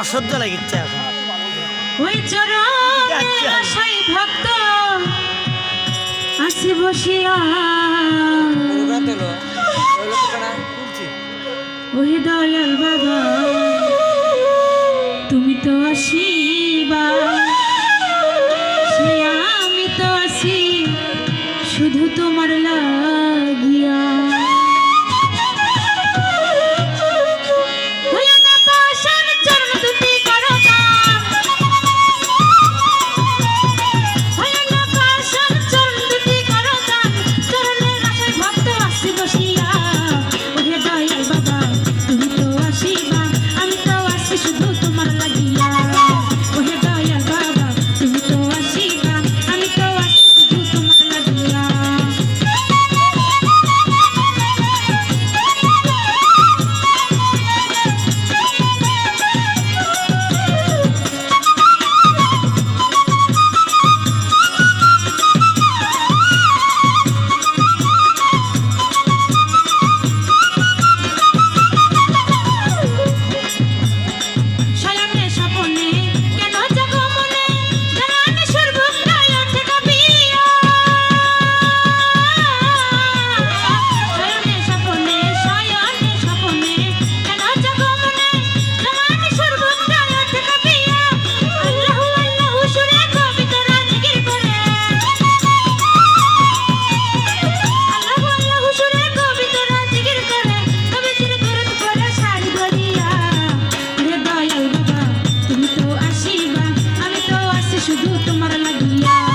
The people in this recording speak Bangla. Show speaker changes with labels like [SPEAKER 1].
[SPEAKER 1] অসহ্য লাগিচ্ছে এখন।
[SPEAKER 2] ওই চরণাশাই ভক্ত আসি বসিয়া। ওহে দয়াল বাবা তুমি তো আসিবা। আমি তো আসি শুধু তোমার লা তোমার লাগিয়া